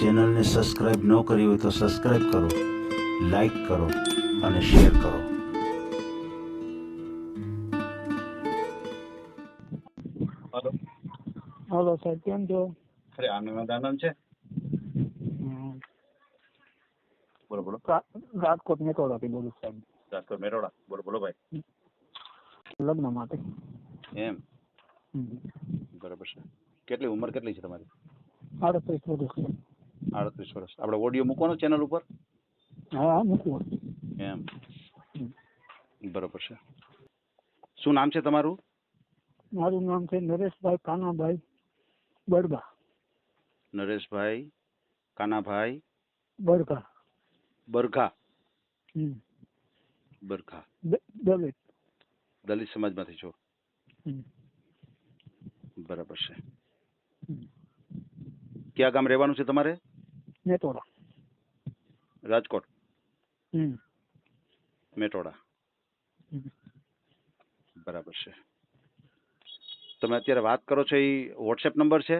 ચેનલને સબસ્ક્રાઈબ ન કરી હોય તો સબસ્ક્રાઈબ કરો લાઈક કરો અને શેર કરો. હલો. હલો સાહેબ કેમ છો? અરે આનંદ આનંદ છે? બોલો બોલો. રાજકોટ મેટોડાથી બોલું સાહેબ. રાજકોટ મેટોડા બોલો બોલો ભાઈ. લગ્ન માટે. એમ? હમ. બરાબર છે. કેટલી ઉંમર કેટલી છે તમારી? આડત્રીસ વર્ષ આડત્રીસ વર્ષ. આપણે ઓડિયો મૂકવાનો ચેનલ ઉપર? હા મૂકવું. એમ. બરોબર છે. શું નામ છે તમારું? મારું નામ છે નરેશભાઈ કાનાભાઈ બડબા નરેશભાઈ કાનાભાઈ બરઘા. બરખા. બરખા દલિત. દલિત સમાજમાંથી છો? બરાબર છે. ક્યાં ગામ રહેવાનું છે તમારે? મેટોડા. રાજકોટ. હમ. મેટોડા. બરાબર છે. તમે અત્યારે વાત કરો છો એ વોટ્સએપ નંબર છે?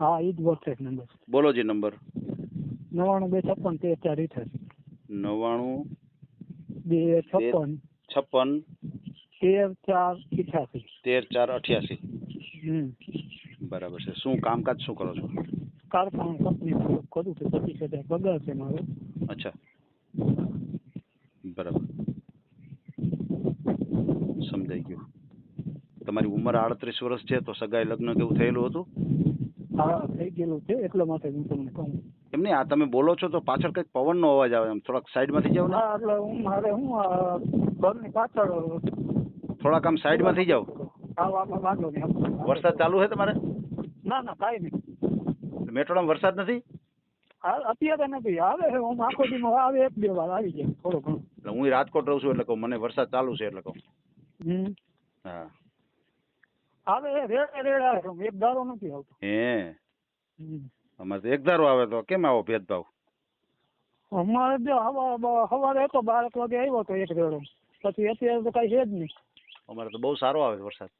હા એ જ વોટ્સએપ નંબર બોલો જે નંબર. નવાણું બે છપ્પન તેર ચાર અઠાસી નવાણું બે છપ્પન. છપ્પન. તેર ચાર અઠ્યાસી. તેર ચાર અઠ્યાસી. હમ. બરાબર છે. શું કામકાજ શું કરો છો? કારખાના કંપની કરું છું પચીસ હજાર પગાર છે મારો. અચ્છા. બરાબર. સમજાઈ ગયું. તમારી ઉંમર આડત્રીસ વર્ષ છે તો સગાઈ લગ્ન કેવું થયેલું હતું? હા થઈ ગયેલું છે એટલા માટે હું તમને કહું. એમ નહીં આ તમે બોલો છો તો પાછળ કંઈક પવનનો અવાજ આવે એમ. થોડાક સાઈડમાંથી જાવ ને. એટલે હું મારે હું ઘરની પાછળ થોડાક આમ સાઈડમાં થઈ જાવ વાંધો નહીં. વરસાદ ચાલુ છે તમારે? ના ના કાંઈ નહીં. મેટ્રોમાં વરસાદ નથી? અત્યારે નથી આવે છે હું આખો દી આવે એક બે વાર આવી જાય થોડો ઘણો. એટલે હું રાજકોટ રહું છું એટલે કહું મને વરસાદ ચાલુ છે એટલે કહું. હા. આવે રેડે રેડે આવે એક ધારો નથી આવતો. હે. અમારે એક ધારો આવે તો કેમ આવો ભેદભાવ? અમારે જો સવારે હતો બાર એક વાગે આવ્યો તો એક રેડો. પછી અત્યારે તો કઈ છે જ નહીં. અમારે તો બહુ સારો આવે વરસાદ.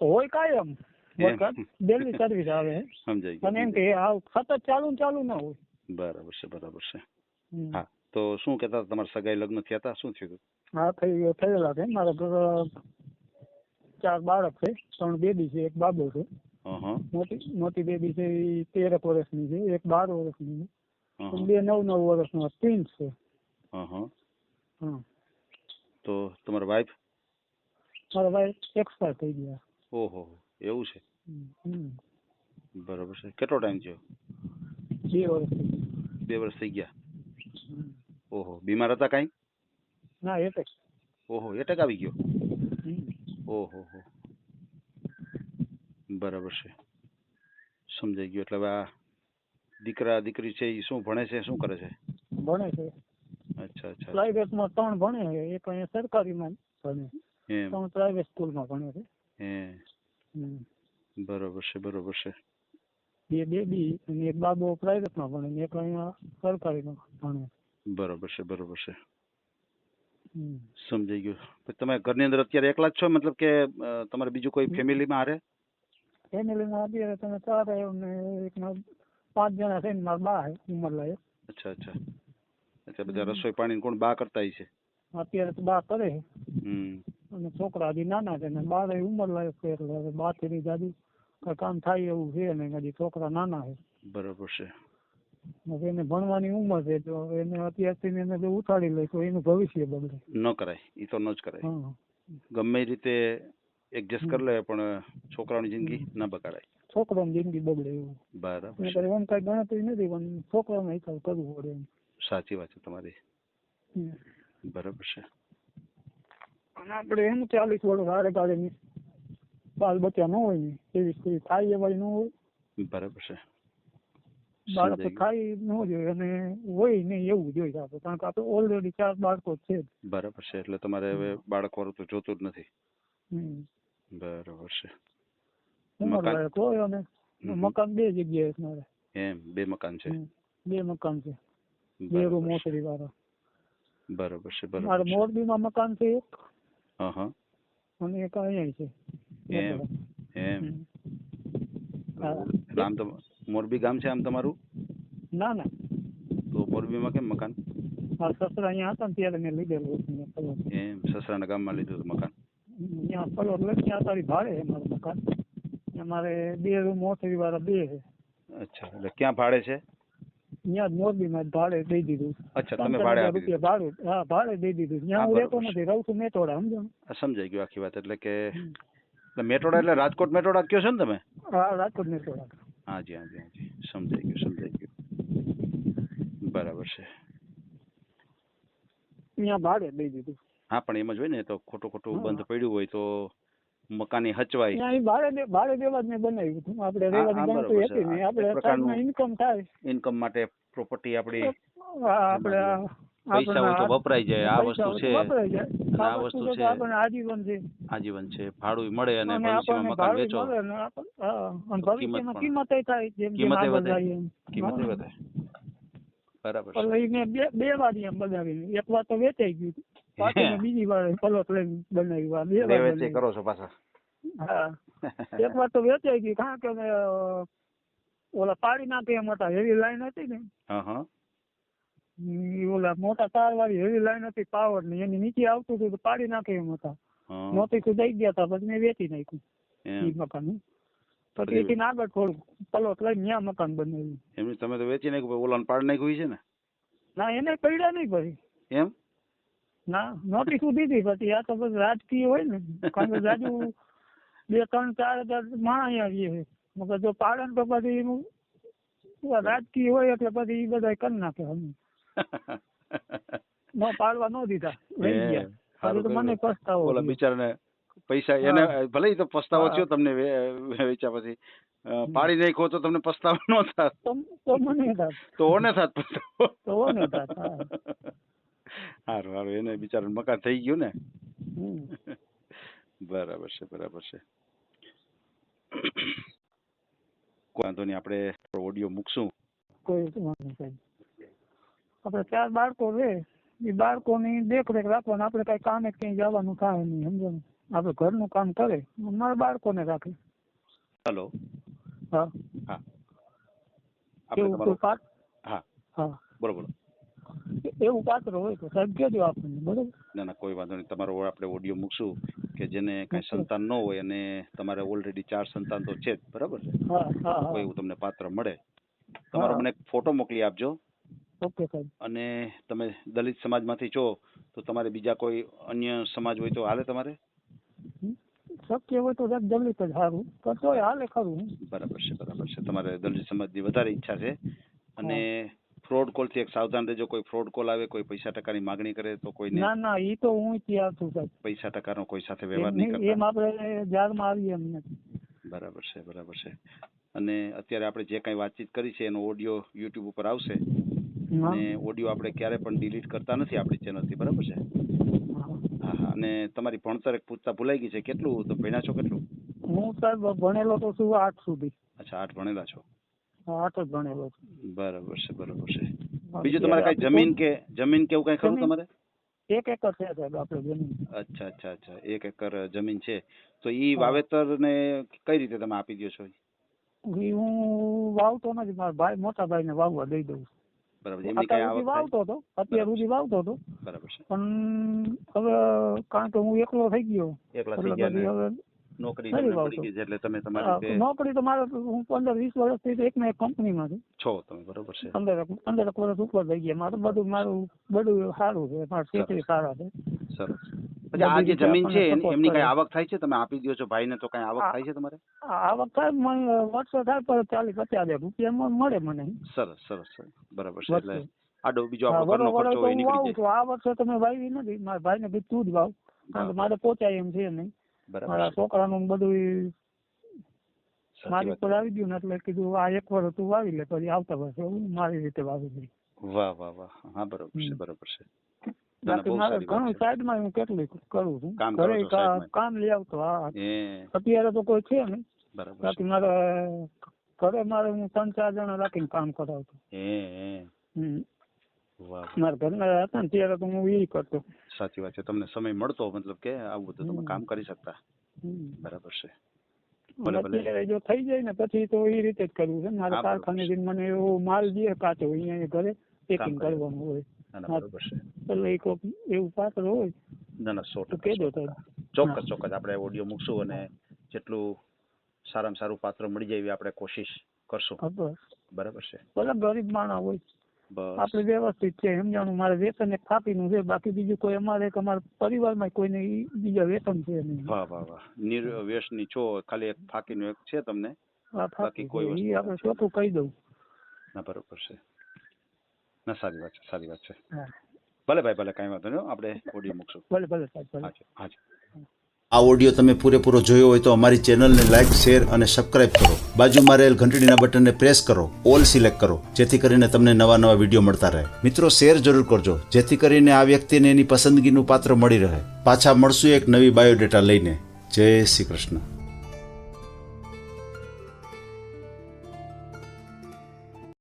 હોય કાયમ એમ. વરસાદ ડેલી સર્વિસ આવે છે. સમજાઈ પણ એમ ગયું કે આ સતત ચાલુ ને ચાલુ ના હોય બરાબર છે બરાબર છે હમ. હા તો શું કહેતા હતા તમારા સગાઈ લગ્ન થયા હતા શું થયું હતું? હા થઈ થયેલા છે મારા ઘર ચાર બાળક છે ત્રણ બેબી છે એક બાબો છે હં હં મોટી મોટી બેબી છે એ તેરક વર્ષની છે એક બાર વર્ષની હં છે હં. બે નવ નવ વર્ષનો ટ્વિન્સ છે હં હં. હા તો તમારા વાઈફ મારા ભાઈ એક્સપાયર થઈ ગયા ઓહો એવું છે હમ. હમ. બરાબર છે કેટલો ટાઈમ થયો બે વર્ષ બે વર્ષ થઈ ગયા હમ. ઓહો બીમાર હતા કાંઈ ના એટલે જ. ઓહો એટેક આવી ગયો હમ. ઓહો હો બરાબર છે સમજાઈ ગયું એટલે હવે આ દીકરા દીકરી છે એ શું ભણે છે શું કરે છે ભણે છે અચ્છા અચ્છા પ્રાઇવેટમાં ત્રણ ભણે છે એક અહીંયા સરકારીમાં ભણે એમ ત્રણ પ્રાઇવેટ સ્કૂલમાં ભણે છે હે હમ. બરાબર છે બરાબર છે. બે બેબી અને એક બાબો પ્રાઇવેટમાં ભણે ને એક અહીંયા સરકારીમાં ભણે. બરોબર છે બરાબર છે. સમજાઈ ગયું. તમે ઘરની અંદર અત્યારે એકલા જ છો? મતલબ કે તમારે બીજું કોઈ ફેમિલીમાં હારે? ફેમિલીમાં અત્યારે તમે ચાર ને એક પાંચ જણા છે ને મારા બા ઉંમર લાયક અચ્છા અચ્છા. અચ્છા બધા રસોઈ પાણી કોણ બા કરતા છે? અત્યારે તો બા કરે અને છોકરા હજી નાના છે ને બાર ઉંમર લાયક છે એટલે બાથી જાજુ કઈ કામ થાય એવું છે ને હજી છોકરા નાના છે. બરોબર છે. હવે એને ભણવાની ઉંમર છે તો એને અત્યારથી એને જો ઉઠાડી લે તો એનું ભવિષ્ય બગડે. ન કરાય એ તો ન જ કરાય. ગમે રીતે એડજસ્ટ કરી લે પણ છોકરાની જિંદગી ન બગાડાય. છોકરાની જિંદગી બગડે એવું. બરાબર એમ કઈ ગણતરી નથી પણ છોકરાનો હિસાબ કરવું પડે સાચી વાત છે તમારી. બરાબર છે. અને આપણે એમ ચાલીસ વર્ષ હારે ગાડીની બાલ બચ્યા ન હોય ને એવી સ્ત્રી થાય એવાય ન હોય. બરાબર છે. બાળકો થાય ન જોઈએ અને હોય ને એવું જોઈએ આપણે કારણ કે આપણે ઓલરેડી ચાર બાળકો છે બરાબર છે એટલે તમારે હવે બાળક વાળું તો જોતું જ નથી. બરાબર છે. મકાન- હોય અને મકાન બે જગ્યાએ છે મારે. એમ બે મકાન છે. બે મકાન છે. બે રૂમ. ઓસરી વાળા. બરાબર છે મારે બરાબર છે. મોરબીમાં મકાન છે એક હા હા. અને એક અહીંયા છે. એમ એમ. હમ. હા. એટલે આમ તો મોરબી ગામ છે આમ તમારું? ના ના. તો મોરબીમાં કેમ મકાન? મારા સસરા અહીંયા હતા ને ત્યારે મેં લીધેલું હતું અહીંયા પલોટ એમ સસરાના ગામમાં લીધું હતું મકાન? અહીંયા પલોટ લઈ ત્યાં તારી ભાડે છે મારું મકાન. અમારે બે રૂમ ઓથરી વાળા બે છે. અચ્છા એટલે ક્યાં ભાડે છે? અહીંયા જ મોરબીમાં જ ભાડે દઈ દીધું. અચ્છા તમે પંદર ભાડે હજાર આપી દીધું રૂપિયા ભાડું. હા ભાડે દઈ દીધું. ત્યાં હું હા, રહેતો બરોબર. છે. નથી રહું છું મેટોડા સમજો ને? આ સમજાઈ ગયું આખી વાત એટલે કે એટલે મેટોડા એટલે રાજકોટ મેટોડા કયો છો ને તમે? હા રાજકોટ મેટોડા. હાજી હાજી હાજી સમજાઈ ગયું સમજાઈ ગયું. બરાબર છે. અહીંયા ભાડે દઈ દીધું હા પણ એમ જ હોય ને તો ખોટું ખોટું હા. બંધ પડ્યું હોય તો મકાની હચવાય. અહીંયા અહીં ભાડે દે- ભાડે દેવા જ મેં બનાવ્યું હતું. આપણે હા, હા, રહેવાની બરોબર ગણતરી છે. હતી નહીં. આ આપણે એક પ્રકારનું- સાઈડમાં ઇન્કમ થાય. ઇન્કમ માટે પ્રોપર્ટી આપણી હા, આપણે આ- પૈસા હોય તો વપરાય જાય. આ વસ્તુ છે. આ વસ્તુ છે. આજીવન છે. આજીવન છે. ભાડું મળે અને ભવિષ્યમાં મકાન વેચો. કિંમત કિંમત થાય જેમ જેમ વધે. કિંમત વધે બરાબર છે. એટલે બે બે વાર એમ બનાવી એક વાર તો વેચાઈ ગયું પાછી બીજી વાર પલોટ લઈને બનાવી વાર બે વાર વેચે કરો છો પાછા. હા. એક વાર તો વેચાઈ ગયું. કારણ કે ઓલા પાડી નાખે એમ હતા. એવી લાઈન હતી ને. હા હા. ઓલા મોટા તાર વાળી હેવી લાઈન હતી પાવરની એની નીચે આવતું હતું તો પાડી નાખે એમ હતા. મોતી નોતી તો દઈ ગયા હતા પછી મેં વેચી નાખ્યું એ મકાન પછી- એથી આગળ થોડું પલોટ લઈને ત્યાં મકાન બનાવ્યું. એમની તમે તો વેચી નાખ્યું ઓલા પાડી નાખ્યું છે ને? ના એને પડ્યા નહીં પછી. એમ? ના નોટિસ દીધી પછી? આ તો બસ રાજકીય હોય ને કારણ કે જાજુ બે ત્રણ ચાર હજાર માણસ રહીએ છે. મગર જો પાડે ને તો પછી રાજકીય હોય એટલે પછી એ બધા કરી નાખે અમે ન પાડવા નો દીધા. લઈ ગયા. સારું તો મને પસ્તાવો ઓલા. બિચારાને પૈસા એને ભલે તો પસ્તાવો થયો તમને વેચ્યા પછી. પાડી નાખ્યો તો તમને પસ્તાવો નો થાત. તો મને થાત. તો ઓને થાત પસ્તાવો. તો ઓને થાત. સારું સારું એને બિચારાને મકાન થઈ ગયું ને? બરાબર છે બરાબર છે. વાંધો નહીં આપણે ઓડિયો મૂકશું. કોઈ વાંધો નહીં. આપણે ચાર બાળકો છે એ બાળકોની દેખરેખ રાખવાનું આપણે કઈ કામે ક્યાંય જવાનું થાય નહીં સમજો ને? આપણે ઘરનું કામ કરે મારા બાળકોને રાખે. હેલો. હા. હા. હા. હા. બોલો એવું પાત્ર હોય તો સાહેબ કહેજો આપણને બરોબર? ના ના કોઈ વાંધો નહીં. તમારો આપણે ઓડિયો મૂકશું કે જેને કાંઈ સંતાન ન હોય અને તમારે ઓલરેડી ચાર સંતાન તો છે જ બરાબર છે? કોઈ એવું તમને પાત્ર મળે. તમારો મને એક ફોટો મોકલી આપજો. ઓકે સાહેબ. અને તમે દલિત સમાજમાંથી છો તો તમારે બીજા કોઈ અન્ય સમાજ હોય તો હાલે તમારે? શક્ય હોય તો દલિત જ સારું પણ તોય હાલે ખરું. બરાબર છે બરાબર છે. તમારે દલિત સમાજની વધારે ઈચ્છા છે. અને ફ્રોડ કોલથી એક સાવધાન રહેજો કોઈ ફ્રોડ કોલ આવે કોઈ પૈસા ટકાની માગણી કરે તો કોઈ ના ના એ તો હું તૈયાર છું સાહેબ. પૈસા ટકાનો કોઈ સાથે વ્યવહાર નહીં કરતા. એમ આપણે જારમાં આવીએ એમ નથી. બરાબર છે બરાબર છે. અને અત્યારે આપણે જે કાંઈ વાતચીત કરી છે એનો ઓડિયો યુટ્યુબ ઉપર આવશે. અને ઓડિયો આપણે ક્યારે પણ ડિલીટ કરતા નથી આપણી ચેનલથી બરાબર છે? હા. હા હા. અને તમારી ભણતર એક પૂછતા ભૂલાઈ ગઈ છે કેટલું? તો ભણ્યા છો કેટલું? હું સાહેબ ભણેલો તો છું આઠ સુધી. અચ્છા આઠ ભણેલા છો? આઠ જ ભણેલો છું. બરાબર છે બરાબર છે. બીજું તમારે કઈ જમીન કે જમીન કે એવું કઈ ખરું તમારે? એક એકર છે સાહેબ આપણે જમીન. અચ્છા અચ્છા અચ્છા. એક એકર જમીન છે. તો ઈ વાવેતર ને કઈ રીતે તમે આપી દો છો? હું વાવતો નથી મારા ભાઈ મોટા ભાઈને વાવવા દઈ દઉં છું. બરાબર એમની કઈ આવક વાવતો હતો અત્યાર સુધી વાવતો હતો. બરાબર છે. પણ હવે કારણ કે હું એકલો થઈ ગયો. એકલા થઈ ગયા હવે નોકરી પડી ગઈ છે એટલે તમે તમારી નોકરી તો મારે હું પંદર વીસ વર્ષથી થી એક ને એક કંપનીમાં છું છો તમે બરોબર છે. પંદર પંદર વર્ષ ઉપર થઈ ગયા. મારું બધું મારું બધું સારું છે મારા સારા છે. સરસ. પછી આ જે જમીન છે એમની કઈ આવક થાય છે? તમે આપી દો છો ભાઈને તો કઈ આવક થાય છે તમારે? આવક થાય વર્ષો થાય પર ચાલીસ પચાસ હજાર રૂપિયા મળે મને. સરસ સરસ બરાબર છે એટલે આડો બીજો આપણો ઘરનો ખર્ચો હોય નીકળી જાય આ વર્ષે તમે વાવી નથી મારા ભાઈને કીધું તું જ વાવ. કારણ કે મારે પોચાય એમ છે નહીં. બરાબર મારા. છોકરાનું બધું મારી ઉપર આવી ગયું એટલે કીધું આ એક વર્ષ તું વાવી લે પછી આવતા વર્ષે હું મારી રીતે વાવી દઈ વાહ વાહ વાહ. હા બરોબર છે બરોબર છે. બાકી મારે ઘણું છે. સાઈડમાં હું કેટલું કરું છું. ઘરે છો કા- સાઈડમાં. કામ લઈ આવતો હા. અત્યારે તો કોઈ છે નહીં. બાકી મારે ઘરે મારે હું ત્રણ ચાર જણા રાખીને કામ કરાવતો. મારા ઘરના હતા ને ત્યારે તો હું એ કરતો. સાચી વાત છે. તમને સમય મળતો મતલબ કે આવું બધું તમે કામ કરી શકતા. બરાબર છે. અત્યારે જો થઈ જાય ને પછી તો એ રીતે જ કરવું છે. મારે કારખાને મને એવો માલ દે કાચો અહીંયા ઘરે. પેકિંગ કરે. કરવાનું હોય. એટલે એક એવું પાત્ર હોય. ના ના સો ટકા, ચોક્કસ ચોક્કસ આપણે ઓડિયો મૂકશું અને જેટલું સારામાં સારું પાત્ર મળી જાય એવી આપણે કોશિશ કરશું. બરાબર છે. ભલે ગરીબ માણા હોય. આપણે વ્યવસ્થિત છે સમજાણું મારે વેતન એક ફાપીનું છે બાકી બીજું કોઈ અમારે કે અમારા પરિવારમાં કોઈને બીજા વેતન છે નહીં. વાહ વાહ વાહ. નિર્વ્યસની છો ખાલી એક ફાકીનું એક છે તમને? બાકી કોઈ આપણે ચોખ્ખું કહી દઉં. ના બરોબર છે. ના સારી વાત છે સારી વાત છે. ભલે ભાઈ ભલે કાંઈ વાંધો નહીં આપણે ઓડિયો મૂકશું. ભલે ભલે સાહેબ હાજી આ ઓડિયો તમે પૂરેપૂરો જોયો હોય તો અમારી ચેનલને લાઈક શેર અને સબસ્ક્રાઇબ કરો. બાજુમાં રહેલ ઘંટડીના બટનને પ્રેસ કરો ઓલ સિલેક્ટ કરો જેથી કરીને તમને નવા નવા વીડિયો મળતા રહે. મિત્રો શેર જરૂર કરજો જેથી કરીને આ વ્યક્તિને એની પસંદગીનું પાત્ર મળી રહે. પાછા મળશું એક નવી બાયોડેટા લઈને. જય શ્રી કૃષ્ણ.